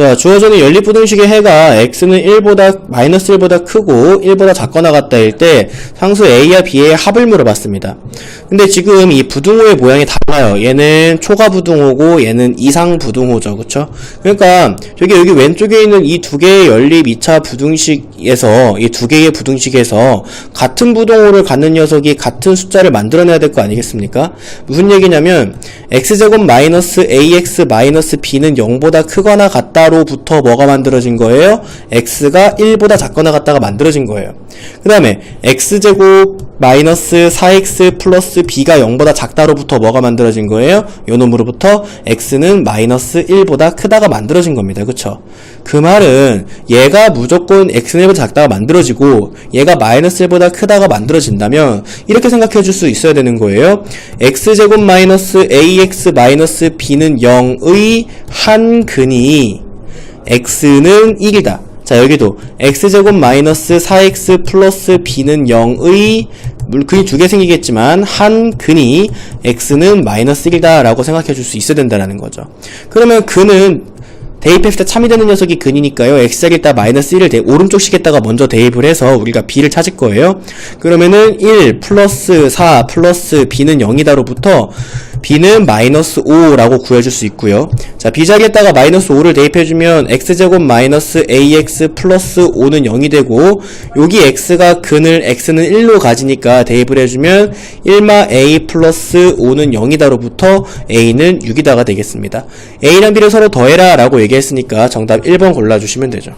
자, 주어지는 연립부등식의 해가 x는 1보다, 마이너스 1보다 크고 1보다 작거나 같다일 때 상수 a와 b의 합을 물어봤습니다. 근데 지금 이 부등호의 모양이 달라요. 얘는 초과 부등호고 얘는 이상 부등호죠. 그쵸? 그러니까 저기 여기 왼쪽에 있는 이 두 개의 연립 2차 부등식에서 이 두 개의 부등식에서 같은 부등호를 갖는 녀석이 같은 숫자를 만들어내야 될 거 아니겠습니까? 무슨 얘기냐면 x제곱 마이너스 ax 마이너스 b는 0보다 크거나 같다 로부터 뭐가 만들어진 거예요? x가 1보다 작거나 같다가 만들어진 거예요. 그 다음에 x제곱 마이너스 4x 플러스 b가 0보다 작다로부터 뭐가 만들어진 거예요? 요 놈으로부터 x는 마이너스 1보다 크다가 만들어진 겁니다. 그쵸? 그 말은 얘가 무조건 x는 1보다 작다가 만들어지고 얘가 마이너스 1보다 크다가 만들어진다면 이렇게 생각해 줄 수 있어야 되는 거예요. x제곱 마이너스 ax 마이너스 b는 0의 한 근이 x는 1이다. 자 여기도 x제곱 마이너스 4x 플러스 b는 0의 물 근이 두 개 생기겠지만 한 근이 x는 마이너스 1이다 라고 생각해 줄 수 있어야 된다는 거죠. 그러면 근은 대입했을 때 참이 되는 녀석이 근이니까요. X에다 마이너스 1을 대, 오른쪽 식에다가 먼저 대입을 해서 우리가 b를 찾을 거예요. 그러면은 1 플러스 4 플러스 b는 0이다로부터 b는 마이너스 5라고 구해줄 수 있고요. 자, b자리에다가 마이너스 5를 대입해주면 x제곱 마이너스 ax 플러스 5는 0이 되고 여기 x가 근을 x는 1로 가지니까 대입을 해주면 1마 a 플러스 5는 0이다로부터 a는 6이다가 되겠습니다. a랑 b를 서로 더해라 라고 얘기했으니까 정답 1번 골라주시면 되죠.